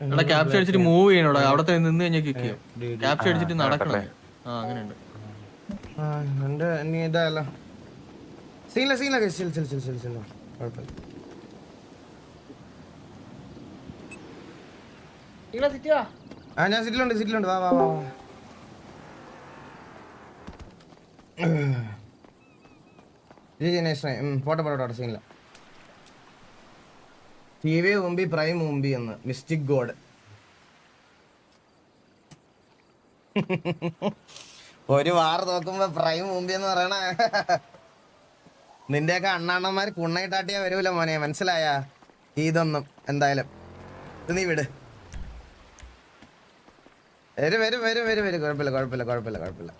എടാ ക്യാപ്ചർ അടിച്ചിട്ട് മൂവ് ചെയ്യണോടാ. അവിടെ നിന്ന് കഴിഞ്ഞാൽ കിക്ക് ചെയ്യും. ക്യാപ്ചർ അടിച്ചിട്ട് നടക്കണം? ആ അങ്ങനെയുണ്ട്. ഉണ്ട് നീ ഇതല്ല സീനില്ല സീനില്ല. ചിൽ ചിൽ ചിൽ ചിൽ ചിൽ കുഴപ്പമില്ല. ആ ഞാൻ സിറ്റിലുണ്ട് സിറ്റിലുണ്ട് വാ വാ വാ വാ. ജി ജി നൈസ് പോട്ടെ പോട്ടെ പോട്ടെ സീനില്ല ടി വി മുമ്പി പ്രൈം മുമ്പി എന്ന്. മിസ്റ്റിക് ഗോഡ് ഒരു വാർ നോക്കുമ്പോ പ്രൈം മുമ്പി എന്ന് പറയണ നിന്റെയൊക്കെ അണ്ണാണ്ണന്മാർ കുണ്ണയിട്ടാട്ടിയാ വരൂല മോനെ മനസ്സിലായ? ഇതൊന്നും എന്തായാലും. ഇത് നീ വിട്. വരും വരും വരും വരും വരും. കുഴപ്പമില്ല കുഴപ്പമില്ല കുഴപ്പമില്ല കുഴപ്പമില്ല.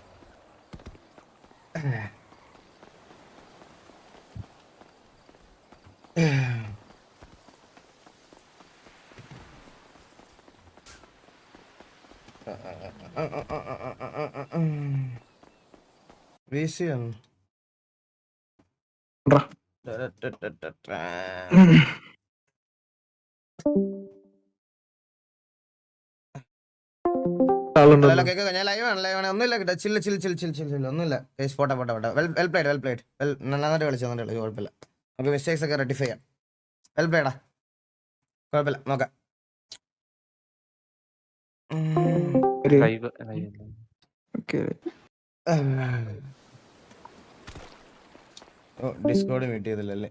അല്ല കേക്ക് ഞാൻ ലൈവ് ആണ് ലൈവ് ആണ്. ഒന്നുമില്ല കേട്ടോ. ചില്ല ചില്ല ചില്ല ചില്ല ചില്ല ചില്ല ഒന്നുമില്ല. പോട്ടെ പോട്ടെ പോട്ടെ well well played well played well നന്നായിട്ട് കളിച്ചു നന്നായിട്ട് കളിച്ചു കുഴപ്പമില്ല. നമുക്ക് മിസ്റ്റേക്സ് ഒക്കെ റെറ്റിഫൈ ചെയ്യാം. വെൽ പ്ലേഡാ കുഴപ്പമില്ല. നോക്കാം. ഓക്കെ ഓ ഡിസ്കോഡ് മീറ്റ് ചെയ്തില്ലല്ലേ?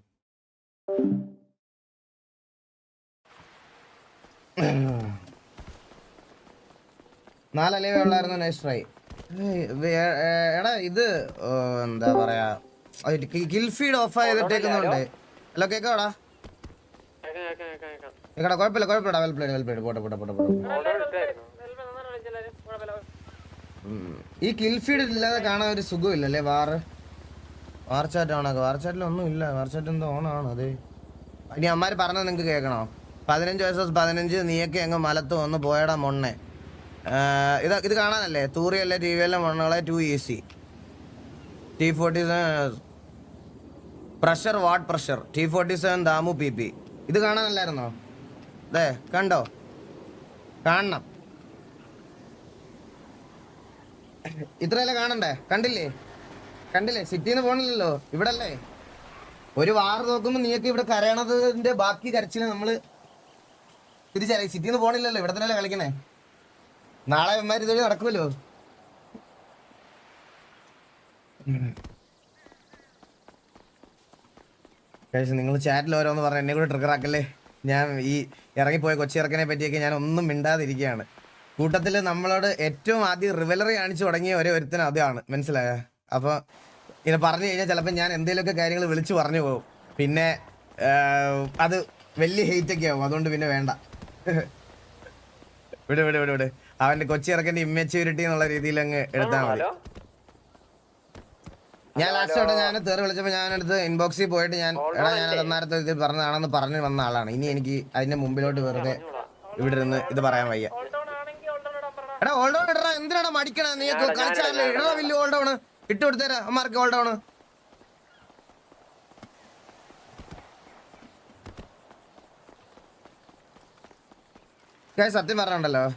നാലല്ലേ ഉള്ളായിരുന്നു നൈസ് ട്രൈ. എടാ ഇത് എന്താ പറയാ കിൽ ഫീഡ് ഓഫ് ചെയ്തിട്ടേക്കുന്നുണ്ട്. ഹലോ കേക്കോടാ കേക്കടാ കുഴപ്പമില്ല കുഴപ്പമില്ല വെൽ പ്ലേഡ് വെൽ പ്ലേഡ് പോട്ടെ പോട്ടെ പോട്ടെ പോട്ടെ. ഈ കിൽ ഫീഡ് ഇല്ലാതെ കാണാൻ ഒരു സുഖമില്ലല്ലേ വാറ്? വാർ ചാറ്റ് ഓണാക്ക വാർ ഒന്നും ഇല്ല. വാർച്ചാറ്റ് ചാറ്റ് എന്തോ ഓണാണ് അതെ ഇനി അമ്മാര് പറഞ്ഞത് നിങ്ങൾക്ക് കേൾക്കണോ? പതിനഞ്ച് വയസ്സ് പതിനഞ്ച് നീയൊക്കെ അങ്ങ് മലത്ത് വന്ന് പോയടാ മൊണ്ണെ. ഇത് ഇത് കാണാനല്ലേ? തൂറിയല്ലേ ടി വിയല്ലേ മണ്ണുകളെ? Two E C T forty seven pressure what pressure T forty seven Damu P P. ഇത് കാണാനല്ലായിരുന്നോ? അതെ കണ്ടോ? കാണണം. ഇത്രയല്ലേ കാണണ്ടേ? കണ്ടില്ലേ? കണ്ടില്ലേ? സിറ്റിന്ന് പോണില്ലല്ലോ. ഇവിടെ അല്ലേ ഒരു വാർ നോക്കുമ്പോ നീയൊക്കെ ഇവിടെ കരയണതിന്റെ ബാക്കി കരച്ചിൽ നമ്മൾ തിരിച്ചറിയ. സിറ്റിന്ന് പോണില്ലല്ലോ. ഇവിടെ തന്നെയല്ലേ കളിക്കണേ? നാളെ ഇവന്മാര് ഇതുവഴി നടക്കുമല്ലോ? നിങ്ങൾ ചാറ്റിൽ ഓരോന്ന് പറഞ്ഞ എന്നെ കൂടെ ട്രിഗർ ആക്കല്ലേ? ഞാൻ ഈ ഇറങ്ങിപ്പോയ കൊച്ചി ഇറക്കനെ പറ്റിയൊക്കെ ഞാൻ ഒന്നും മിണ്ടാതിരിക്കുകയാണ്. കൂട്ടത്തിൽ നമ്മളോട് ഏറ്റവും ആദ്യം റിവലറി കാണിച്ചു തുടങ്ങിയ ഒരേ ഒരുത്തനും അതാണ് മനസ്സിലായ? അപ്പോൾ ഇങ്ങനെ പറഞ്ഞു കഴിഞ്ഞാൽ ചിലപ്പോൾ ഞാൻ എന്തെങ്കിലുമൊക്കെ കാര്യങ്ങൾ വിളിച്ചു പറഞ്ഞു പോകും. പിന്നെ അത് വലിയ ഹെയ്റ്റ് ഒക്കെ ആവും. അതുകൊണ്ട് പിന്നെ വേണ്ട. വിട് വിട് വിട് വിട്. അവന്റെ കൊച്ചി ഇറക്കന്റെ ഇമ്മച്യൂരിറ്റി എന്നുള്ള രീതിയിൽ അങ്ങ് എടുത്താൽ മതി. ഞാൻ ലാസ്റ്റ് അവിടെ ഞാൻ തേറി വിളിച്ചപ്പോൾ ഞാൻ എടുത്ത് ഇൻബോക്സിൽ പോയിട്ട് ഞാൻ എടാ ഞാൻ അന്നേരത്തെ ഇത് പറഞ്ഞതാണെന്ന് പറഞ്ഞു വന്ന ആളാണ്. ഇനി എനിക്ക് അതിന്റെ മുമ്പിലോട്ട് വെറുതെ ഇവിടെ ഇരുന്ന് ഇത് പറയാൻ വയ്യ. എടാ ഓൾഡ് ഇടറ ഇടടാ എന്തിനാടാ മടിക്കണ? നീ കളിച്ചാലേ ഇടറ വലിയ ഓൾഡ് ഡൗൺ ഇട്ട് കൊടുത്തേരാ. അമ്മമാർക്ക് ഹോൾഡ് ഡൗൺ സത്യം പറഞ്ഞുണ്ടല്ലോ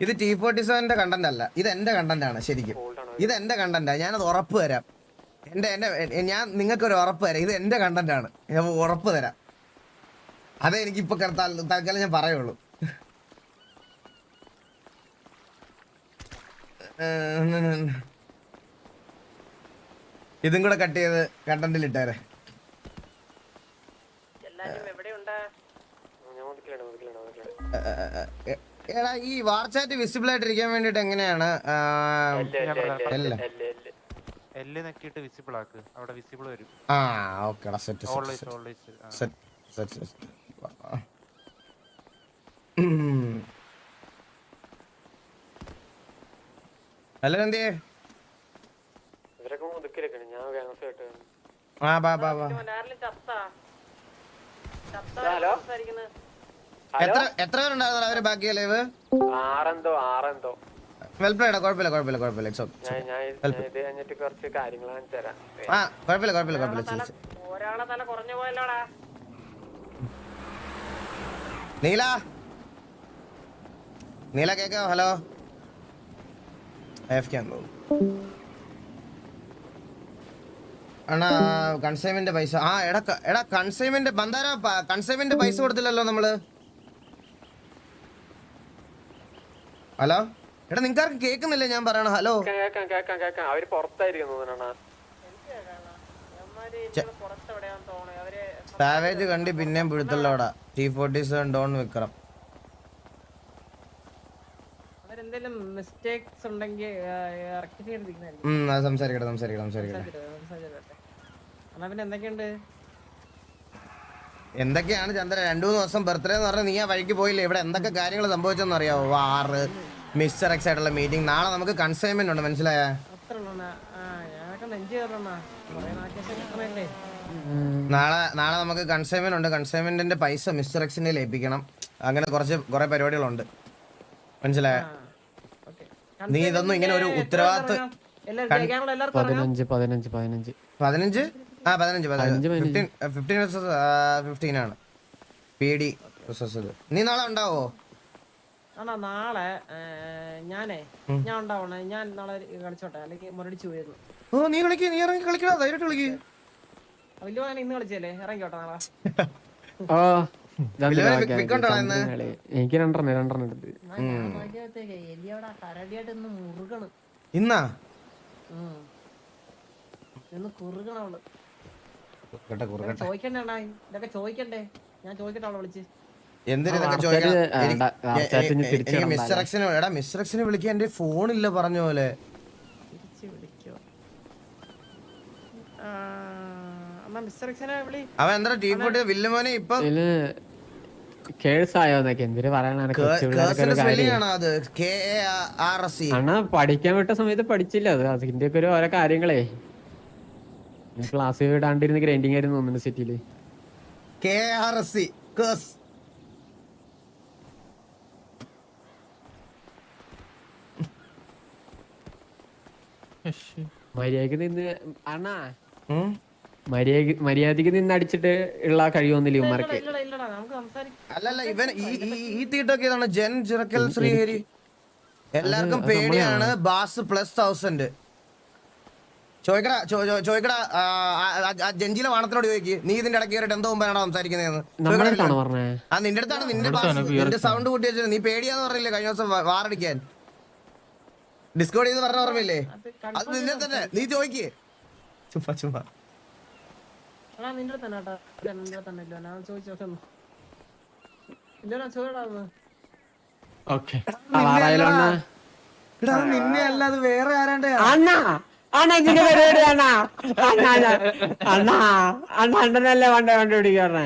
ഇത് ടി ഫോർട്ടി സെവന്റെ കണ്ടന്റ് അല്ല. ഇത് എന്റെ കണ്ടന്റ് ആണ് ശരിക്കും. ഇത് എന്റെ കണ്ടന്റാ ഞാനത് ഉറപ്പ് തരാം. എന്റെ എന്റെ ഞാൻ നിങ്ങൾക്ക് ഒരു ഉറപ്പ് തരാം. ഇത് എന്റെ കണ്ടന്റ് ആണ്. ഞാൻ ഉറപ്പ് തരാം. അതേ എനിക്ക് ഇപ്പൊ തൽക്കാലം ഞാൻ പറയുള്ളൂ. ഇതും കൂടെ കട്ട് ചെയ്ത് കണ്ടന്റിൽ ഇട്ടേരെ. എടാ ഈ വാർച്ചാറ്റ് വിസിബിൾ ആയിട്ടിരിക്കാൻ വേണ്ടിട്ട് എങ്ങനെയാണ്? എല്ലാം. നെക്കിയിട്ട് വിസിബിൾ ആക്ക്. അവിടെ വിസിബിൾ വരും. ആ ഓക്കെടാ set always always set set set hello എന്തിയേ ഇവരൊക്കെ മുതുക്കിലൊക്കെയാണ് ഞാൻ ക്യാൻസർ ആയിട്ട് ആ ബാ ബാ ബാ. ഹലോ. എത്ര എത്ര പേരുണ്ടായിരുന്നു അവർ ബാക്കി ലൈവ്? ആറെന്തോ ആറെന്തോ. വെൽ പ്ലേഡാ കുഴപ്പമില്ല കുഴപ്പമില്ല കുഴപ്പമില്ല. ഇറ്റ്സ് ഓക്കെ ഞാൻ ഞാൻ ഞാൻ ഇത് കഴിഞ്ഞിട്ട് കുറച്ച് കാര്യങ്ങൾ കാണിച്ചു തരാം. ആ കുഴപ്പമില്ല കുഴപ്പമില്ല കുഴപ്പമില്ല. ഒരാളെ തല കുറഞ്ഞു പോയല്ലോടാ. നീല? നീല കേക്കോ? ഹലോ? എഫ് ക്യാൻ അണ്ണാ കൺസൈൻമെന്റ് പൈസ. ആ എടാ എടാ കൺസൈൻമെന്റ് ബന്ധാര കൺസൈൻമെന്റ് പൈസ കൊടുത്തില്ലല്ലോ നമ്മൾ. ഹലോ? എടാ നിങ്ങൾക്കാർക്ക് കേൾക്കുന്നില്ലേ? ഞാൻ പറയണ ഹലോ? കേക്കാം കേക്കാം കേക്കാം അവർ പുറത്തായിരിക്കും തോന്നണ സാവേജ് കണ്ടി പിന്നെയും പിടുത്തല്ലോടാ T forty seven Don Vikram. എന്തെങ്കിലും മിസ്റ്റേക്സ് ഉണ്ടെങ്കിൽ സംസാരിക്കട്ടെ സംസാരിക്കട്ടെ സംസാരിക്കട്ടെ. സംസാരിക്കട്ടെ. എന്നാ പിന്നെ എന്തൊക്കെയുണ്ട്? എന്തൊക്കെയാണ് ചന്ദ്ര? രണ്ടു മൂന്ന് ദിവസം ബർത്ത്ഡേ എന്ന് പറഞ്ഞാൽ നീ ആ വഴിക്ക് പോയില്ലേ? ഇവിടെ എന്തൊക്കെ കാര്യങ്ങൾ സംഭവിച്ചെന്ന് അറിയാവോ? വാറ് മിസ്റ്റർ എക്സ് ആയിട്ടുള്ള മീറ്റിംഗ് നാളെ നമുക്ക് കൺസൈൻമെന്റ് ഉണ്ട് മനസ്സിലായ? നാളെ നാളെ നമുക്ക് കൺസൈൻമെന്റ് ഉണ്ട്. കൺസൈൻമെന്റിന്റെ പൈസ മിസ്റ്റർ എക്സിനെ ലഭിക്കണം. അങ്ങനെ കുറച്ച് കുറെ പരിപാടികളുണ്ട്. മനസ്സിലായ? നീ ഇതൊന്നും ഇങ്ങനെ ഒരു ഉത്തരവാദിത്വം പതിനഞ്ച് പതിനഞ്ച് പതിനഞ്ച്. പതിനഞ്ച്? ആ പതിനഞ്ച് പതിനഞ്ച്, ഫിഫ്റ്റീൻ ഫിഫ്റ്റീൻ ഫിഫ്റ്റീൻ ആണ്. പി ഡി നീ നാളെ ഉണ്ടാവോ? ആണോ നാളെ ഞാനേ ഞാൻ ഉണ്ടാവണേ. ഞാൻ നാളെ കളിച്ചോട്ടെ? അല്ലെങ്കിൽ മുരടിച്ചു പോയിരുന്നു ഓ നീ കളിക്ക് നീ ഇറങ്ങി കളിക്കടാ. ധൈര്യമായിട്ട് കളിക്ക്. വലിയ മകൻ ഇന്ന് കളിച്ചല്ലേ? ഇറങ്ങിക്കോട്ടെ നാളെ. ആ. എനിക്ക് രണ്ടെണ്ണം രണ്ടെണ്ണം എടുത്ത്. ഇന്ന് ഇന്നാ? ഉം. ഇന്ന് കുറുകണ അവൾ കുറുക്കട്ടെ. കുറുക്കട്ടെ ചോദിക്കണ്ടേ അണ്ണാ ഇതൊക്കെ ചോദിക്കണ്ടേ? ഞാൻ ചോദിക്കട്ടെ അവളെ വിളിച്ച്. വിളിക്കാൻ എന്റെ ഫോണില്ല പറഞ്ഞ പോലെ. അവൻ എന്താ ടീ പോട്ടി വില്ലുമോനെ ഇപ്പൊ? അണ്ണാ പഠിക്കാൻ വിട്ട സമയത്ത് പഠിച്ചില്ല അത്. അതിന്റെ ഒക്കെ ഓരോ കാര്യങ്ങളേ. ക്ലാസ് വിടാണ്ടിരുന്ന് ഗ്രൈൻഡിങ് ആയിരുന്നു തോന്നുന്നു സിറ്റിയിൽ K R S C case മര്യാദയ്ക്ക് നിന്ന് അണ്ണാ. മര്യാദ മര്യാദയ്ക്ക് നിന്ന് അടിച്ചിട്ട് ഉള്ള കഴിവൊന്നുമില്ല ഇവന്മാർക്ക്? അല്ലല്ല ഇവൻ ഈ ഈ- ഈ തീട്ടൊക്കെ ഇതാണ് ജെൻ ചിറക്കൽ ശ്രീഹരി. എല്ലാവർക്കും പേടിയാണ് ബാസ് പ്ലസ് തൗസൻഡ് ചോദിക്കടാ ചോദിക്കടാ ജഞ്ചിലെ വാണത്തിനോട് ചോദിക്ക്. നീ ഇതിന്റെ ഇടയ്ക്ക് കയറിട്ട് എന്തോ മുമ്പാണോ സംസാരിക്കുന്നതെന്ന്. ആ നിന്റെ അടുത്താണ് നിന്റെ ബാസ് നിന്റെ സൗണ്ട് കൂട്ടി വെച്ചത്. നീ പേടിയാന്ന് പറഞ്ഞില്ലേ കഴിഞ്ഞ ദിവസം വാറടിക്കാൻ? ഡിസ്കോഡ് ചെയ്ത് പറഞ്ഞ ഓർമ്മയില്ലേ? അത് നിന്നെ തന്നെ. നീ ചോദിക്ക്. ചുമ്മാ ചുമ്മാ. നിന്റെ തന്നെ തന്നെ ഞാൻ അത് നിന്നെ അല്ല അത് വേറെ ആരാണ്ട് അണ്ണാ! അണ്ണ ഇതിന്റെ പരിപാടി അണ്ണാ അണ്ണാ അണ്ണാ അണ്ണാ അണ്ണ അണ്ണനല്ലേ വണ്ട വണ്ടി പിടിക്കാറേ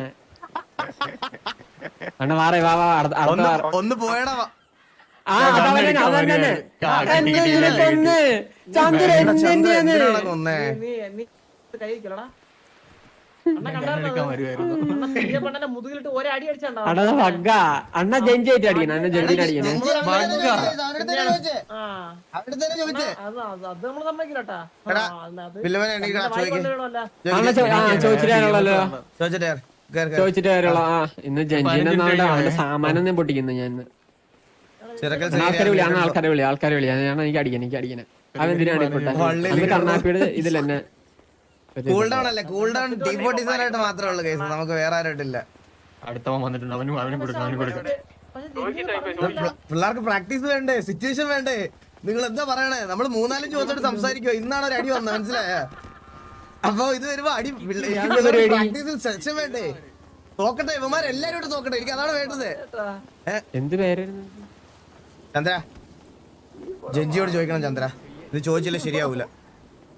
അണ്ണ മാറി വാ വാ അടുത്ത അടുത്ത ഒന്ന് പോയടാ ആ അതവനെ അതന്നെ എന്തിനെ കൊന്ന് ചന്ദ്ര എടാ ചന്ദ്ര, എന്തിനാണ് എന്തിനാടാ കൊന്നേ നീ നീ കൈ വെക്കലടാ അണ്ണ ജഞ്ചി ആയിട്ട് അടിക്കണം. ജഞ്ചിനെ അടിക്കണേ. അവന്റെ അവന്റെ അവന്റെ ചോദിച്ചിട്ട് കാര്യമുള്ള ആ ഇന്ന് ജഞ്ചിനെ അവന്റെ സാമാനം ഞാൻ പൊട്ടിക്കുന്നു ഞാൻ ആൾക്കാരെ വിളി ആൾക്കാരെ വിളി ആൾക്കാരെ വിളി. ഞാൻ എനിക്ക് അടിക്കണം എനിക്ക് അടിക്കണം. അതെന്തിനാണ് ഇപ്പോട്ടെ അന്ന് കണ്ണാപ്പിയുടെ ഇതിൽ തന്നെ കൂൾ ഡൗൺ അല്ല cool down T forty seven ആയിട്ട് മാത്രമേ ഉള്ളൂ കേസ്. നമുക്ക് വേറെ ആരായിട്ടില്ല അടുത്തവൻ വന്നിട്ടുണ്ട്. അവനും അവനും കൊടുക്കും അവനും കൊടുക്കും. പിള്ളേർക്ക് പ്രാക്ടീസ് വേണ്ടേ? സിറ്റുവേഷൻ വേണ്ടേ? നിങ്ങൾ എന്താ പറയണേ? നമ്മൾ മൂന്നാലും ചോദിച്ചോട്ട് സംസാരിക്കുക ഇന്നാണ് ഒരു അടി വന്നത് മനസ്സിലായ? അപ്പൊ ഇത് വരുമ്പോ അടി പ്രാക്ടീസിൽ സെക്ഷൻ വേണ്ടേ? തോക്കട്ടെ ഇവന്മാർ എല്ലാരും നോക്കട്ടെ. തോക്കട്ടെ എനിക്ക് അതാണ് വേണ്ടത്. എന്ത് പേരായിരുന്നു? ചന്ദ്ര. ജഡ്ജിയോട് ചോദിക്കണം ചന്ദ്ര. ഇത് ചോദിച്ചില്ല ശരിയാവൂല.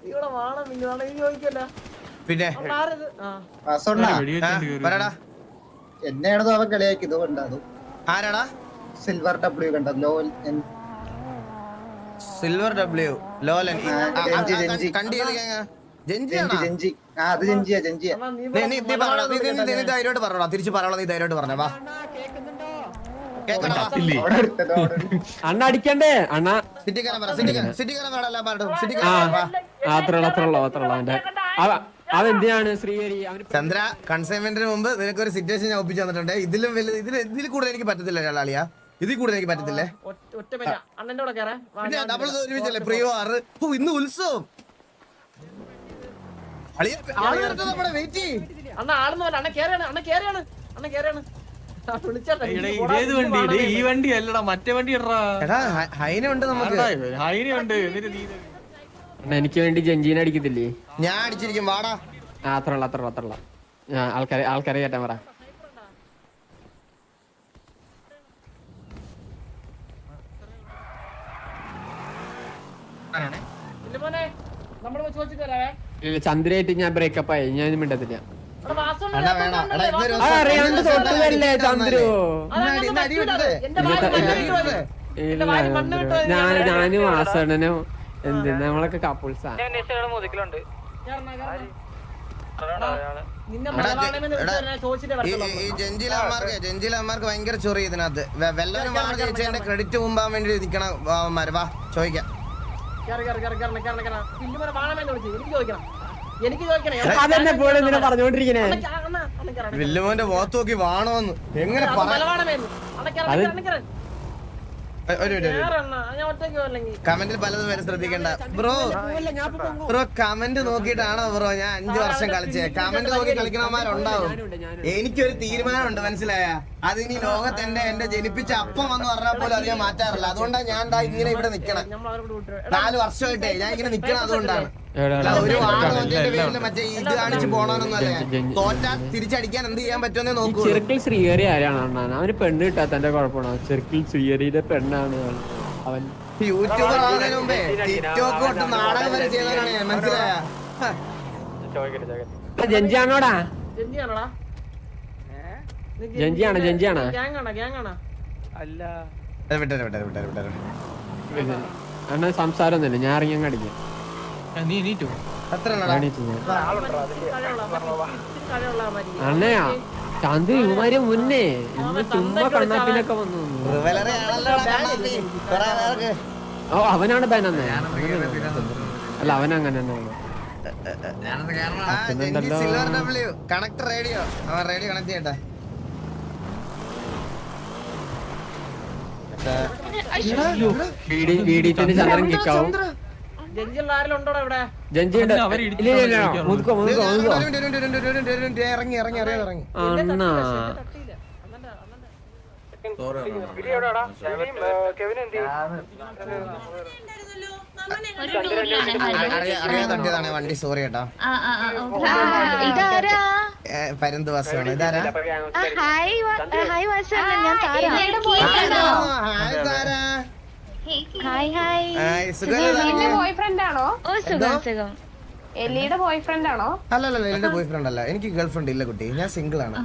ഇവിടെ വാണം ഈ ചോദിക്കല്ല. പിന്നെ. പറയടാ എന്നെയാണോ അവൻ കളിയാക്കിയത് കണ്ടത് ആരാടാ? സിൽവർ ഡബ്ല്യു കണ്ട? ലോൽ സിൽവർ ഡബ്ല്യു ലോലൻ ഈ- നീ നീ- നീ- നീ നീ- നീ- നീ- നീ ധൈര്യമായിട്ട് പറഞ്ഞോടാ. തിരിച്ച് പറയണോ നീ ധൈര്യമായിട്ട് പറഞ്ഞ വാ. അണ്ണ അടിക്കണ്ടേ അണ്ണ അത്രയുള്ള പറ സിറ്റിക്കാരൻ സിറ്റിക്കാരൻ വേണം എല്ലാം പറഞ്ഞിട്ട് ആ സിറ്റിക്കാരൻ വാ അത്ര ഉള്ളു അത്ര ഉള്ളു അത്ര ഉള്ളു അവന്റെ അവ- ശ്രീഹരി ചന്ദ്ര കൺസൈൻമെന്റിന് മുമ്പ് നിനക്ക് ഒരു സിറ്റുവേഷൻ ഞാൻ ഒപ്പിച്ചു തന്നിട്ടുണ്ട് ഇതിലും വലിയ ഇതിൽ ഇതിൽ കൂടുതൽ എനിക്ക് പറ്റത്തില്ല ഒരാളിയാ ഇതിൽ കൂടുതൽ എനിക്ക് പറ്റത്തില്ലേ പിന്നെ നമ്മൾ. ഒരുമിച്ചല്ലേ പ്രിയോ ആറ് ഓ ഇന്ന് ഉത്സവം അളിയ ആൾ നമ്മുടെ വെയിറ്റ് അണ്ണ ആളെന്ന് പറഞ്ഞ അണ്ണ കേറിയാണ് അണ്ണ കേറിയാണ് അണ്ണ കേറിയാണ് ഇതേത് വണ്ടി വാണം ഈ വണ്ടി അല്ലടാ മറ്റേ വണ്ടി ഇടറാ. എടാ ഹ- ഹൈനുണ്ട് നമുക്ക്. ഹൈനി ഉണ്ട്. എന്നിട്ട് നീ അണ്ണാ, എനിക്ക് വേണ്ടി ജഞ്ചീന അടിക്കത്തില്ലേ? ഞാൻ അടിച്ചിരിക്കും വാടാ. ആ അത്ര ഉള്ള അത്ര ഉള്ള അത്ര ഉള്ള ആൾക്കാരെ ആൾക്കാരെ കേട്ടാ പറ. ചന്ദ്രയായിട്ട് ഞാൻ ബ്രേക്കപ്പ് ആയി. ഞാൻ മിണ്ടത്തില്ല. അറിയാണ്ട് തൊട്ടതല്ലേ ചന്ദ്രു ഞാൻ ഞാനും ആസണനും എന്ത് നമ്മളൊക്കെ കപ്പിൾസാ മുതുക്കിലുണ്ട് ജഞ്ചിലന്മാർക്ക് ഭയങ്കര ചൊറി ഇതിനകത്ത്. വെ- വെല്ലവരും വാറ ജയിച്ചതിന്റെ ക്രെഡിറ്റ് മുമ്പാൻ വേണ്ടി നിക്കണ മരവാ വാ ചോദിക്കാം. എനിക്ക് ചോദിക്കണം പോലെ പറഞ്ഞോണ്ടിരിക്കണേ. വില്ലുമോന്റെ മുഖത്ത് നോക്കി വാണോന്ന്. എങ്ങനെ അത് അത് കമന്റിൽ പലതും വരെ ശ്രദ്ധിക്കണ്ട. ബ്രോ ബ്രോ കമന്റ് നോക്കിയിട്ടാണോ ബ്രോ ഞാൻ അഞ്ചു വർഷം കളിച്ചേ? കമന്റ് നോക്കി കളിക്കണമാരുണ്ടാവും എനിക്കൊരു തീരുമാനമുണ്ട് മനസ്സിലായ? അതിനി ലോകത്ത് എന്റെ എന്റെ ജനിപ്പിച്ച അപ്പം വന്ന് പറഞ്ഞാൽ പോലും അത് ഞാൻ മാറ്റാറില്ല. അതുകൊണ്ടാണ് ഞാൻ ഇങ്ങനെ ഇവിടെ നിക്കണം. നാല് വർഷമായിട്ടേ ഞാൻ ഇങ്ങനെ നിക്കണം അതുകൊണ്ടാണ്. ചെറുക്കിൽ ശ്രീഹരി ആരാണ് അണ്ണാൻ അവന് പെണ്ണ് കിട്ടാത്തന്റെ കുഴപ്പമാണോ? ചെറുക്കിൽ ശ്രീഹരിയുടെ പെണ്ണാണ് അവൻ. യൂട്യൂബർ ആവുന്നതിന് മുമ്പേ ടിക്ടോക്ക് തൊട്ട് നാടകം വരെ ചെയ്തവനാണ് ഞാൻ മനസ്സിലായ? ആ, ജഞ്ചിയാണോടാ ജഞ്ചിയാണ് ജഞ്ചിയാണ് അല്ല. അണ്ണൻ സംസാരം ഒന്നുമില്ല ഞാൻ ഇറങ്ങി അങ്ങ് അടിക്കാം. ആ, നീ എണീറ്റ്? അണ്ണയാ ഇവന്മാര് മുന്നേ ഇന്ന് ചുമ്മാ കണ്ണാപ്പിനൊക്കെ വന്നു. ഓ അവനാണ് ബാനന്ന് അല്ല അവൻ അങ്ങനെ തന്നെയാണ് കണക്ട് റേഡിയോ അവൻ റേഡിയോ കണക്ട് ചെയ്യട്ടെ. ചന്ദ്രൻ കിക്കാവും ജെഞ്ചിയുള്ള ഇവിടെ മുതുക്കോ മുതുക്കോ മുതുക്കോ ഇറങ്ങി ഇറങ്ങി ഇറങ്ങി അണ്ണാ വണ്ടി സോറി കേട്ടോ ഇതാരാ വാസാണ് പരുന്ത് ഇതാരാ ഹായ് ഹായ് വാസാണ് ഞാൻ Tara hi Tara hi hi? Boyfriend ആണോ? ഓ സുഖം സുഖം. എലിയുടെ ബോയ് ഫ്രണ്ട് ആണോ? അല്ലല്ല എന്റെ ബോയ് ഫ്രണ്ട് അല്ല. എനിക്ക് ഗേൾ ഫ്രണ്ട് ഇല്ല കുട്ടി. ഞാൻ സിംഗിൾ ആണ്.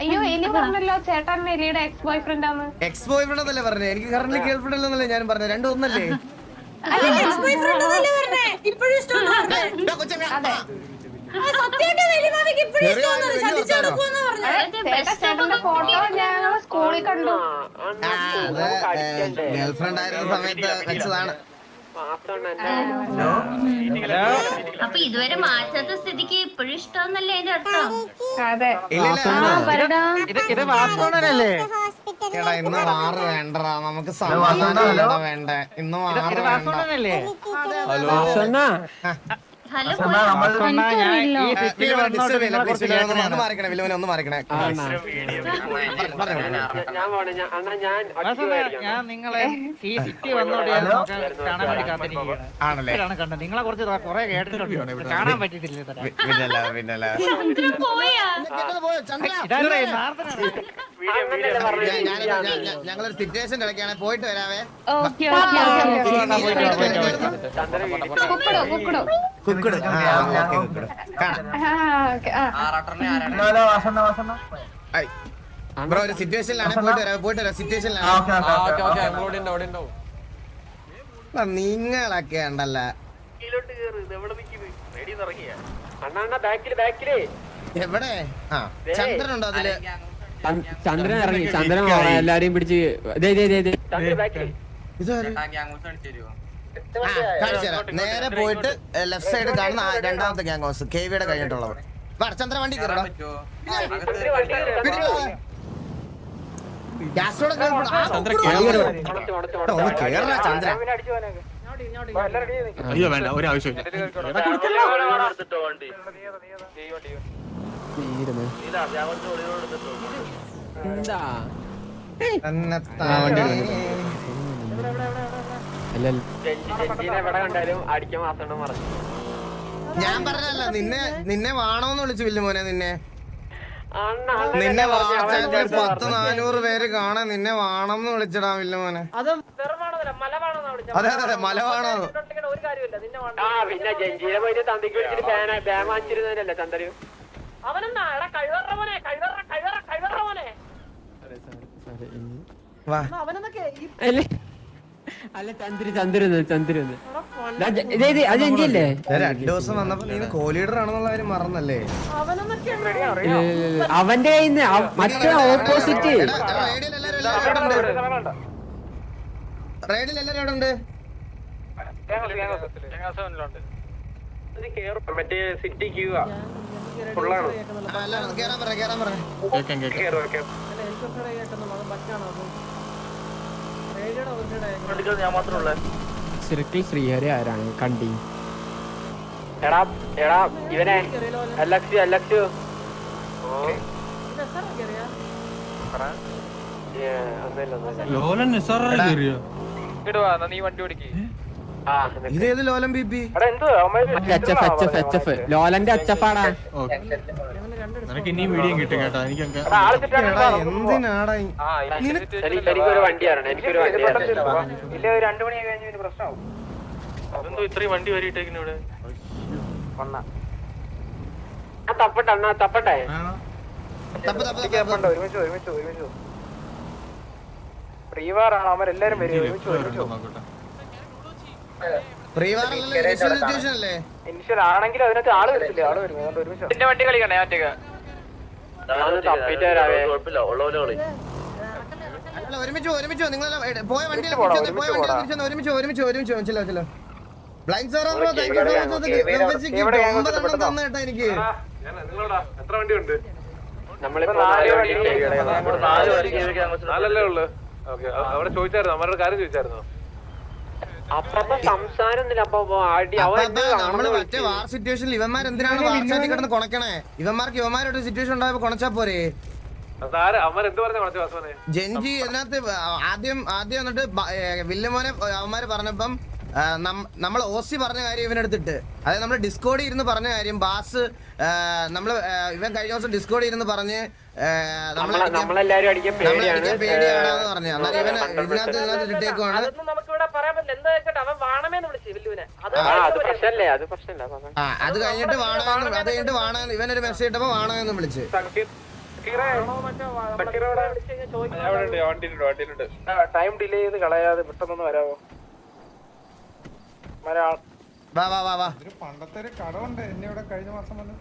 അയ്യോ എലി പറഞ്ഞല്ലോ ചേട്ടൻ എലിയുടെ എക്സ് ബോയ് ഫ്രണ്ട് ആണ് എക്സ് ബോയ് ഫ്രണ്ട് എന്നല്ലേ പറഞ്ഞത് എനിക്ക് കറന്റ് ഗേൾ ഫ്രണ്ട് ഇല്ലെന്നല്ലേ ഞാൻ പറഞ്ഞത് രണ്ടും ഒന്നല്ലേ വർത്താനോ? ചേട്ടന്റെ ഫോട്ടോ ഞങ്ങൾ സ്കൂളിൽ കണ്ടു? ഗേൾഫ്രണ്ട് ആയിരുന്ന സമയത്ത് വെച്ചതാണ്. അപ്പൊ ഇതുവരെ മാറ്റാത്ത സ്ഥിതിക്ക് ഇപ്പോഴും ഇഷ്ടമെന്നല്ലേ അതിന്റെ അർത്ഥം? അതെ. ഇത് വാസോണനല്ലേ എടാ ഇന്ന് വാറ് വേണ്ടടാ. നമുക്ക് സമാധാനം വേണ്ട. ഇന്ന് വാറ് വേണ്ട. ഹലോ? ഈ ചെയ്യില്ല, നിങ്ങളെ please, കുറച്ച് വില്ലുവിനെ okay okay okay okay okay okay okay okay okay okay ഞാൻ നിങ്ങളെ ഈ സിറ്റി ഓക്കെ ഓക്കെ കാണാൻ വേണ്ടി കാത്തിരിക്കുകയാണ്. കണ്ടത്. നിങ്ങളെ കുറിച്ച് കുറെ കേട്ടിട്ടുണ്ട്. കാണാൻ പറ്റിയിട്ടില്ല ഈ? ഞാൻ- ഞാൻ- ഞാൻ- ഞാൻ- ഞങ്ങളൊരു സിറ്റുവേഷൻ ഇടയ്ക്കാണ് പോയിട്ട് വരാവേ. ഓക്കെ ഓക്കെ കുക്കടോ ബ്രോ ഒരു സിറ്റുവേഷനിലാണ് പോയിട്ട് വരാം പോയിട്ട് വരാം സിറ്റുവേഷനിലാണ് നിങ്ങളൊക്കെ ഉണ്ടല്ല അണ്ണാ ബാക്കിൽ ബാക്കിൽ എവിടെ ആ ചന്ദ്രനുണ്ടോ അതിൽ ചന്ദ്- ചന്ദ്രൻ ഇറങ്ങി ചന്ദ്രൻ എല്ലാരെയും പിടിച്ച് ദേ കാണിച്ചു തരാം. നേരെ പോയിട്ട് ലെഫ്റ്റ് സൈഡ് കാണുന്ന ആ രണ്ടാമത്തെ ഗ്യാങ് ഹൗസ് കെ വിയുടെ കഴിഞ്ഞിട്ടുള്ളവർ വാ, ചന്ദ്ര വണ്ടി കയറണം ഗ്യാസോടെ ചന്ദ്ര അയ്യോ വേണ്ട ഒരു ആവശ്യമില്ല എന്താ. ഞാൻ പറഞ്ഞല്ല നിന്നെ നിന്നെ വാണോന്ന് വിളിച്ചു വില്ലു മോനെ നിന്നെ. നിന്നെ പത്ത് നാനൂറ് പേര് കാണാൻ നിന്നെ വാണമെന്ന് വിളിച്ചടാ വില്ലു മോനെ. അത് അതെ അതെ മല വാണോ പിന്നെ ജഞ്ചീരെ പോയിട്ട് തന്തിക്ക് വിളിച്ചിട്ട് ബാൻ വാങ്ങിച്ചിരുന്നല്ലേ കഴിവറ മോനെ കഴിവറ കഴിവറ കഴിവറ മോനെ. വാ. എന്നാ അവനെന്നൊക്കെ ഈ അല്ല ചന്ദ്രു ചന്ദ്രുന്ന് ചന്ദ്രുന്ന് എടാ പൊന്നെ. ദാ ജ- ഇത് ഇത് അത് ജഞ്ചിയല്ലേ ദേ രണ്ടു ദിവസം വന്നപ്പോ നീ കോ ലീഡർ ആണെന്നുള്ള കാര്യം മറന്നല്ലേ അവന്റെ കയ്യിൽ നിന്ന് മറ്റേ ഓപ്പോസിറ്റ് റൈഡിൽ എല്ലാവരും എവിടെ ഉണ്ട്? റേഡിയോയിൽ സിറ്റി ആ, എല്ലാവരും കേറാൻ പറ കേറാൻ പറ. കേക്കാം കേക്കാം ഹെലികോപ്റ്ററെ കേൾക്കുന്നുള്ളൂ അത് ബഗ്ഗാണ് അത് റേഡിയോടെ അവരുടെ സർക്കിൾ ശ്രീഹരി ആരാണ്? കണ്ടി. എടാ എടാ ഇവനെ. അലക്സു അലക്സു. ലോലന്റെ അച്ചഫാണ് നിനക്ക് ഇനിയും വീഡിയോ കിട്ടും കേട്ടോ എനിക്കൊക്കെ എടാ എന്തിനാടാ എനിക്കൊരു വണ്ടിയാണ് അതെന്തോ ഇത്രയും വണ്ടി ഇവിടെ? തപ്പട്ടെ അണ്ണാ തപ്പട്ടെ. ഫ്രീ വാറല്ലല്ലോ ഇനിഷ്യൽ എന്റെ വണ്ടി കളിക്കണേ ഒറ്റയ്ക്ക്? തപ്പിട്ട് വരാവേ. അല്ല ഒരുമിച്ച് ഒരുമിച്ച്. നിങ്ങൾ പോയ വണ്ടിയിൽ പോയ വണ്ടിയിൽ തിരിച്ചു ഒരുമിച്ച് ഒരുമിച്ച് ഒരുമിച്ച്. ചില ചില blind sir thank you so much ഒമ്പതെണ്ണം തന്ന കേട്ടോ എനിക്ക് എത്ര വണ്ടി ഉണ്ട് നമ്മളിപ്പോ നാല് വണ്ടി നാലല്ലേ ഉള്ളു? ഓക്കെ അവിടെ ചോദിച്ചായിരുന്നു? അവരുടെ കാര്യം ചോദിച്ചായിരുന്നോ അപ്പൊ സംസാരമൊന്നുമില്ല അപ്പൊ അടി അവൻ അപ്പൊ നമ്മൾ മറ്റേ വാർ സിറ്റുവേഷനിൽ ഇവന്മാർ എന്തിനാണ് വാർ ചാറ്റി കിടന്ന് കൊണക്കണേ? ഇവന്മാർക്ക് ഇവന്മാരുടെ സിറ്റുവേഷൻ ഉണ്ടായപ്പോ കൊണച്ചാ പോരെ? ജെൻജി ഇതിനകത്ത് ആദ്യം ആദ്യം വന്നിട്ട് വില്ലമോനെ അവന്മാര് പറഞ്ഞപ്പം നമ്മൾ ഓസി പറഞ്ഞ കാര്യം ഇവനെടുത്തിട്ട് അതായത് നമ്മൾ ഡിസ്കോഡിൽ ഇരുന്ന് പറഞ്ഞ കാര്യം ബാസ് നമ്മൾ ഇവൻ കഴിഞ്ഞ ദിവസം ഡിസ്കോഡിൽ ഇരുന്ന് പറഞ്ഞ് നമ്മളെ നമ്മളെ നമ്മളെല്ലാരും അടിക്കാൻ പേടിയാണെന്ന് പറഞ്ഞു. എന്നാൽ ഇവൻ ഇതിനകത്ത് ഇതിനകത്ത് ഇട്ടേക്കുവാണ് അത് പ്രശ്നല്ലേ? അത് പ്രശ്നല്ല. ആ അത് കഴിഞ്ഞിട്ട് വാണമെന്ന് അത് കഴിഞ്ഞിട്ട് വാണ ഇവനൊരു മെസ്സേജ് ഇട്ടപ്പോ വാണമെന്ന് വിളിച്ച്. വാണോ മറ്റോ വാ- നമ്മളെ ഇവിടെ വിളിച്ച് ടൈം ഡിലേ ചെയ്ത് കളയാതെ പെട്ടെന്നൊന്ന് വരാവോ? വാ വാ വാ വാ. ഇവിടെ കഴിഞ്ഞ ഞാൻ വന്ന്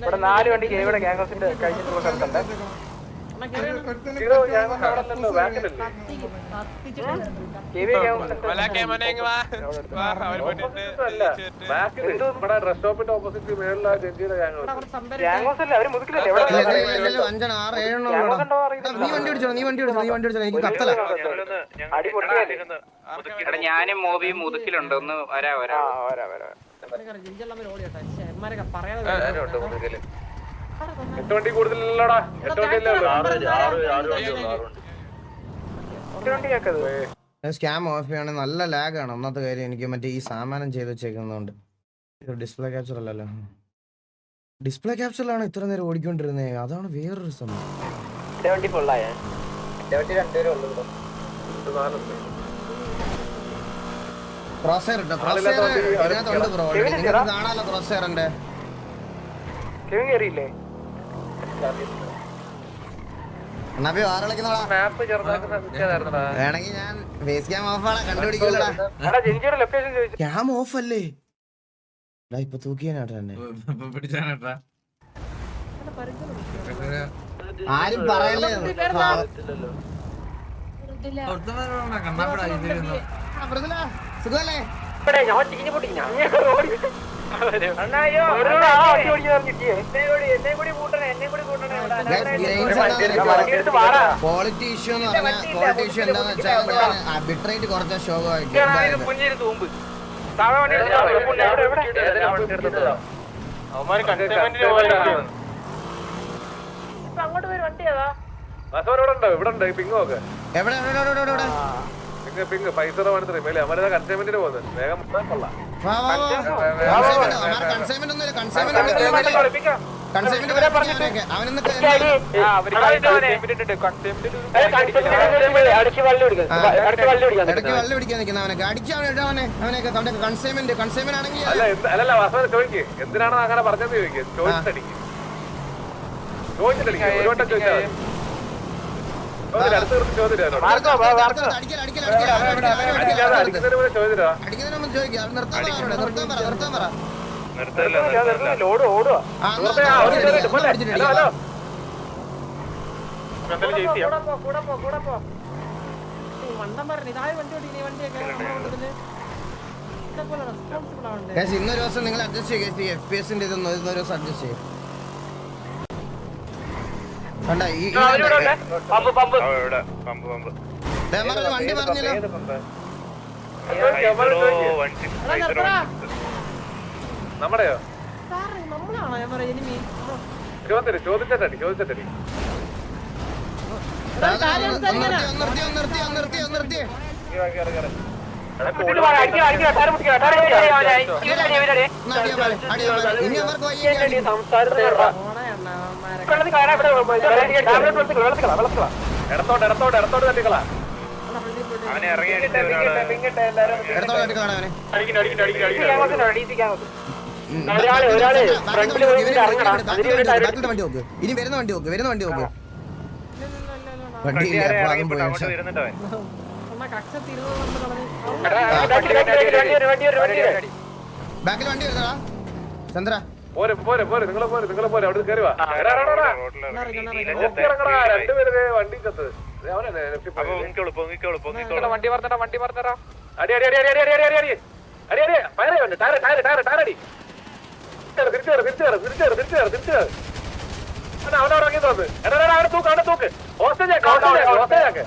ഇവിടെ നാല് വണ്ടി ഇവിടെ ഗ്യാങ്സിന്റെ കഴിഞ്ഞിട്ടുള്ള സ്ഥലത്തുണ്ട് എന്നാ അഞ്ചെണ്ണം ആറ് ഏഴെണ്ണം. നീ വണ്ടി ഓടിച്ചോ നീ വണ്ടി ഓടിച്ചോ നീ വണ്ടി ഓടിച്ചോ എനിക്ക് കത്തല പൊട്ടിയല്ലേ ഞാനും മോബിയും മുതുക്കിലുണ്ട്. ഒന്ന് വരാ വരാ. വരാ വരാ എട്ട് വണ്ടി കൂടുതലല്ലടാ എട്ട് വണ്ടി സ്കാം ഓഫ് ചെയ്യാണ് നല്ല ആണ്. ഒന്നാമത്തെ കാര്യം എനിക്ക് മറ്റേ ഈ സാമാനം ചെയ്ത് വെച്ചേക്കുന്നതുകൊണ്ട് ഡിസ്പ്ലേ ക്യാപ്ചർ അല്ലല്ലോ. ഡിസ്പ്ലേ ക്യാപ്ചറിലാണ് ഇത്ര നേരം ഓടിക്കൊണ്ടിരുന്നത് അതാണ് വേറൊരു സംഭവം എന്റെ വണ്ടി ഫുള്ളായ എന്റെ വണ്ടി രണ്ടുപേരും ഉള്ളു ബ്രോ ക്രോസെയർ ഇട്ടോ ക്രോസെയർ ഇതിനകത്തുണ്ട് ബ്രോ നിങ്ങൾക്ക് കാണാമല്ലോ ക്രോസെയറിന്റെ കെവിൻ കയറിയില്ലേ ആറിളക്കുന്നോടാ മാപ്പ് ചെറുതാക്കുന്ന വേണമെങ്കിൽ ഞാൻ ഫേസ് ക്യാം ഓഫ് ആണ് കണ്ടുപിടിക്കില്ലടാ എടാ ജിഞ്ചിയുടെ ലൊക്കേഷൻ ചോദിച്ചു. ക്യാം ഓഫ് അല്ലേ? ഇപ്പൊ തൂക്കിയാനാട്ടോ എന്നെ. ആരും പറയല്ലേ? മൃദുല, സുഖമല്ലേ? ക്വാളിറ്റി ഇഷ്യൂ എന്ന് പറഞ്ഞാൽ ക്വാളിറ്റി ഇഷ്യൂ എന്താന്ന് വെച്ചാൽ ബിട്രേറ്റ് കുറച്ച ഷോ എവിടെ എവിടെ എവിടെ എവിടെ പിങ് പൈസ പണിത്തറി മേലെ അവനെ കൺസൈൻമെന്റിന് പോകുന്നത്. വേഗം കൊള്ളാം. കൺസൈൻമെന്റ് ഒന്നുമില്ല. കൺസൈൻമെന്റ് കൺസൈൻമെന്റ് വരെ പറഞ്ഞിട്ട് അവനൊന്ന് ഇടയ്ക്ക് വള്ളി പിടിക്കാൻ നിൽക്കുന്ന അവനൊക്കെ. അടിക്കാൻ അവനെ അവനൊക്കെ അവന്റെ കൺസൈൻമെന്റ് കൺസൈൻമെന്റ് ആണെങ്കിൽ അല്ലല്ല വാസവനെ ചോദിക്ക്. എന്തിനാണ് അങ്ങനെ പറഞ്ഞത് ചോദിക്കും. ചോദിച്ചിട്ടടിക്കും. ചോദിച്ചിട്ടടിക്കും. ഒരു വട്ടം ചോദിച്ചാൽ ഇന്നൊരു ദിവസം നിങ്ങൾ അഡ്ജസ്റ്റ് ചെയ്യുക എഫ് പി എസിന്റെ ഇതൊന്നും ഇന്നൊരു ദിവസം അഡ്ജസ്റ്റ് ചെയ്യും വണ്ടി പറഞ്ഞല്ലോ നമ്മുടെയോ സംസാരത്തിൽ ഇടത്തോട്ട് ഇടത്തോട്ട് ഇടത്തോട്ട് അവനെ ഇനി വരുന്ന വണ്ടി നോക്ക് വരുന്ന വണ്ടി നോക്ക് വണ്ടി ഇല്ല ബാക്കിൽ വണ്ടി വരുന്നടാ ചന്ദ്ര. പോരെ പോരെ പോരെ നിങ്ങളെ പോരെ നിങ്ങളെ പോരെ അവിടെ കയറി വാ ഇറങ്ങടാ രണ്ടുപേര് വണ്ടി ചത്ത് പറഞ്ഞാ വണ്ടി പറഞ്ഞടാ അടി അടി അടി അടി അടി അടി അടി അടി അടി. അടി പയറേ വേണ്ട ടയർ ടയർ ടയർ ടയർ അടി തിരിച്ചു കയറ് തിരിച്ചു കയറ് തിരിച്ചു കയറ് തിരിച്ചു കയറ് തിരിച്ചു കയറ് അവനെ അവനെ ഇറങ്ങി തോന്ന് എടാ എടാ, അവനെ തൂക്ക് അവനെ തൂക്ക്. ഹോസ്റ്റേജ് ആക്ക് ഹോസ്റ്റേജ് ആക്ക് ഹോസ്റ്റേജ് ആക്ക്.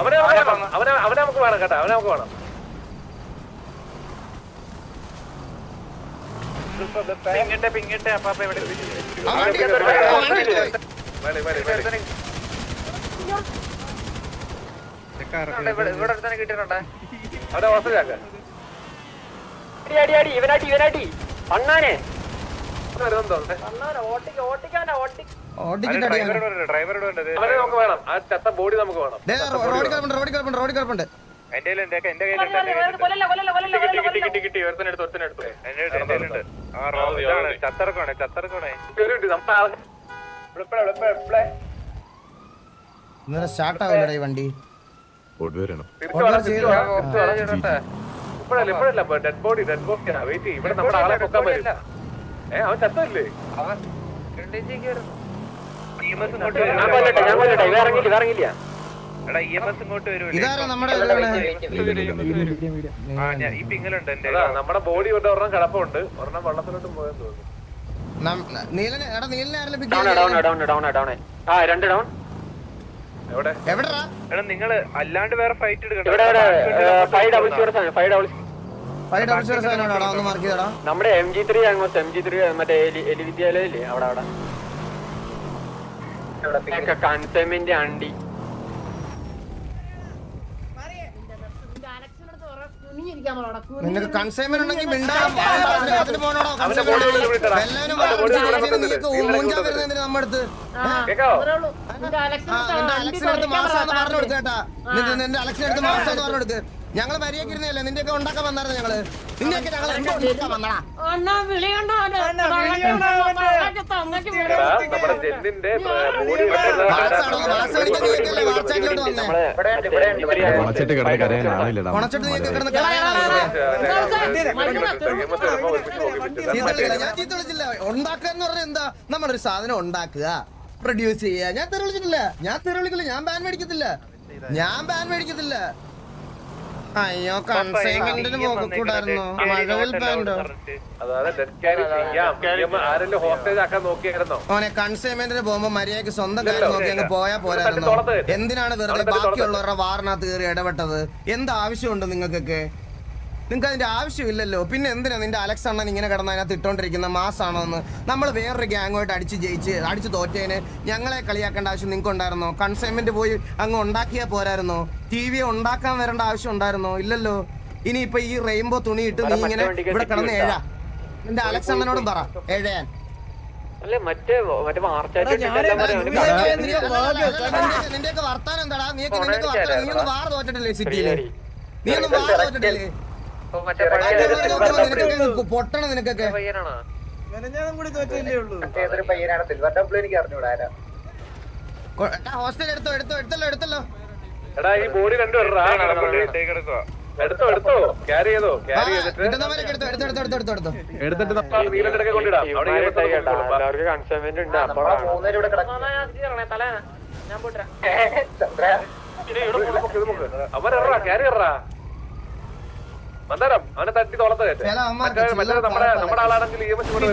അവനെ നമുക്ക് വേണം. അവനെ അവനെ നമുക്ക് വേണം കേട്ടോ അവനെ നമുക്ക് വേണം. പിങ്ങിട്ടെ പിങ്ങിട്ടെ എവിടെ ഇവിടെ കിട്ടിയിട്ടുണ്ടേ? അവിടെ അടി അണ്ണാനെ. ഡ്രൈവറോട് നമുക്ക് വേണം. ആ ചത്ത ബോഡി നമുക്ക് വേണം. റോഡിൽ കിടപ്പുണ്ട് റോഡിൽ കിടപ്പുണ്ട്. എന്റെ കയ്യിലുണ്ട് എന്റെ കയ്യിലുണ്ട് കിട്ടി കിട്ടി ഒരുത്തനെടുത്ത് ഒരുത്തനെടുത്ത് എന്റെ ആ റോബ് ഇതാണ്. ചത്തറക്കോണേ ചത്തറക്കോണേ ഇന്നലെ സ്റ്റാർട്ട് ആവില്ലടാ ഈ വണ്ടി. ഇപ്പഴല്ല ഇപ്പഴല്ല ഡെഡ് ബോഡി ഡെഡ് ബോഡിയാ വെയിറ്റ് ഇവിടെ നമ്മുടെ ആളെ പൊക്കാൻ പറ്റില്ല ഏ അവൻ ചത്തല്ലേ? അവൻ ഞാൻ കൊല്ലട്ടെ ഞാൻ കൊല്ലട്ടെ ഇറങ്ങില്ല ഇറങ്ങില്ല ഇതാരാ നമ്മുടെ നമ്മുടെ ബോഡി കൊണ്ട് ഒരെണ്ണം കിടപ്പുണ്ട്. ഒരെണ്ണം വെള്ളത്തിലോട്ട് പോയെന്ന് തോന്നുന്നു. നിങ്ങൾ അല്ലാണ്ട് വേറെ ഫൈറ്റ് നമ്മുടെ എം ജി ത്രീ ആങ്ങോസ് എം ജി ത്രീ മറ്റേ എലി വിദ്യാലയല്ലേ അവിടെ അവിടെ. കൺസേമിന്റെ അണ്ടി. നിനക്ക് കൺസൈൻമെന്റ് ഉണ്ടെങ്കിൽ മിണ്ടാടുത്ത് മാസം പറഞ്ഞു കൊടുത്തേട്ടാ നിന്റെ അലക്സിനെ അടുത്ത് മാസം പറഞ്ഞു കൊടുത്ത്. കൊടുക്ക് ഞങ്ങൾ മര്യാദക്കിരുന്നല്ലേ നിന്റെയൊക്കെ ഉണ്ടാക്കാൻ വന്നായിരുന്നു ഞങ്ങൾ. നിന്നെയൊക്കെ ഞങ്ങൾ ഉണ്ടാക്കാൻ വന്നടാ. അണ്ണാ വിളിയണ്ടോ എടാ നമ്മുടെ ജെന്നിന്റെ ബോഡി മാസാണോ മാസം അടിക്കാൻ നീയൊക്കെയല്ലേ വാട്സാപ്പിലോട്ട് വന്നേ? വളച്ചിട്ട് കിടന്ന് കരയാൻ ആളില്ലടാ. ഉണച്ചിട്ട് നീയൊക്കെ കിടന്ന് ചീത്ത ഞാൻ ചീത്ത വിളിച്ചില്ല. ഉണ്ടാക്കുക എന്ന് പറഞ്ഞാൽ എന്താ? നമ്മളൊരു സാധനം ഉണ്ടാക്കുക പ്രൊഡ്യൂസ് ചെയ്യുക. ഞാൻ തെറി വിളിച്ചിട്ടില്ല. ഞാൻ തെറി വിളിക്കില്ല. ഞാൻ ബാൻ മേടിക്കത്തില്ല. ഞാൻ ബാൻ മേടിക്കത്തില്ല. അയ്യോ കൺസൈൻമെന്റിന് പോകൂടായിരുന്നോ മഴവിൽ പാൻഡോ അതായത് ഡെഡ് ക്യാരി ചെയ്യാം ഇനിയിപ്പോ ഹോസ്റ്റേജ് ആക്കാൻ നോക്കിയായിരുന്നോ? ഓനെ കൺസൈൻമെന്റിന് പോകുമ്പോ മര്യാദയ്ക്ക് സ്വന്തം കാര്യം നോക്കി അങ്ങ് പോയാ പോരായിരുന്നോ? എന്തിനാണ് വെറുതെ ബാക്കിയുള്ളവരുടെ വാറിനകത്ത് കയറി ഇടപെട്ടത്? എന്ത് ആവശ്യമുണ്ട് നിങ്ങൾക്കൊക്കെ? നിങ്ങൾക്ക് അതിന്റെ ആവശ്യമില്ലല്ലോ പിന്നെ എന്തിനാ നിന്റെ അലക്സ് അണ്ണൻ ഇങ്ങനെ കിടന്ന് അതിനകത്ത് ഇട്ടോണ്ടിരിക്കുന്ന മാസാണോ എന്ന് നമ്മൾ വേറൊരു ഗ്യാങ്ങുമായിട്ട് അടിച്ച് ജയിച്ച് അടിച്ച് തോറ്റേന് ഞങ്ങളെ കളിയാക്കേണ്ട ആവശ്യം നിങ്ങൾക്ക് ഉണ്ടായിരുന്നോ കൺസൈൻമെന്റ് പോയി അങ്ങ് ഉണ്ടാക്കിയാ പോരായിരുന്നോ ടി വി ഉണ്ടാക്കാൻ വരേണ്ട ആവശ്യം ഉണ്ടായിരുന്നോ ഇല്ലല്ലോ ഇനിയിപ്പോൾ ഈ റെയിൻബോ തുണി ഇട്ട് നീ ഇങ്ങനെ ഇവിടെ കിടന്ന് ഏഴാ നിന്റെ അലക്സ് അണ്ണനോടും പറ ഏഴയാൻ അല്ലേ മറ്റേ നിന്റെയൊക്കെ വർത്താനം എന്താടാ നീ നിന്റെയൊക്കെ വർത്താനം നീ ഒന്ന് വാറ തോറ്റിട്ടില്ലേ സിറ്റിയിൽ നീ ഒന്നും വാറ തോറ്റിട്ടില്ലേ പൊട്ടണം നിനക്കൊക്കെ. ഹോസ്റ്റൽ എടുത്തോ എടുത്തോ എടുത്തല്ലോ എടുത്തല്ലോ. എടാ ഈ ബോഡി രണ്ടും എടുത്തോ എടുത്തോ ക്യാരി ചെയ്തോ ക്യാരി ചെയ്തിട്ട്. കിട്ടുന്നവരൊക്കെ എടുത്തോ എടുത്തോ എടുത്തോ എടുത്തോ എടുത്തോ എടുത്തോ. നീലത്തിലൊക്കെ കൊണ്ടിടാം. അവിടെ കൺസൈൻമെന്റ് ഉണ്ട്. അവനെറാ ക്യാരി ഇടറാ മന്ദാരം അവനെ തട്ടി തോളത്ത് കയറ്റ്. മറ്റേ നമ്മുടെ നമ്മുടെ ആളാണെങ്കിൽ ഇ എം എസ് കൊണ്ട്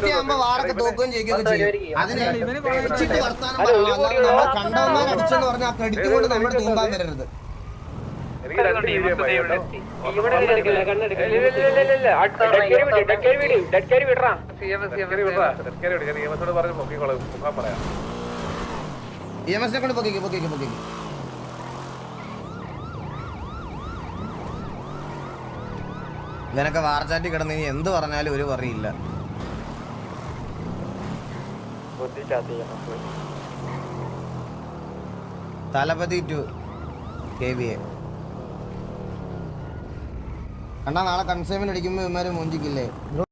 ചെയ്യും അതിന് ഇച്ചിട്ട് വർത്താനം പറയണം അല്ലാതെ നമ്മൾ കണ്ടവന്മാർ അടിച്ചെന്ന് പറഞ്ഞാൽ ആ ക്രെഡിറ്റ് കൊണ്ട് നമ്മുടെ തൂമ്പാൻ വരരുത് എനിക്ക് രണ്ട് ടീം കേട്ടോ ഡെഡ് വിടറാ ഡെസ്കേരി വിടറാ ഡെസ്കേരി വിട് ഞാൻ ഇ എം എസോട് പറഞ്ഞ് പൊക്കിക്കോളാം പൊക്കാൻ പറയാം ഇ എം എസിനെ കൊണ്ട് പൊക്കിക്ക് പൊക്കിക്ക് പൊക്കിക്ക് ഇവനൊക്കെ വാർച്ചാറ്റി കിടന്ന് ഇനി എന്ത് പറഞ്ഞാലും ഒരു പറയില്ല Thalapathy two K V A കണ്ടാ നാളെ കൺസൈൻമെന്റ് അടിക്കുമ്പോൾ ഇവന്മാര് മൂഞ്ചിക്കില്ലേ?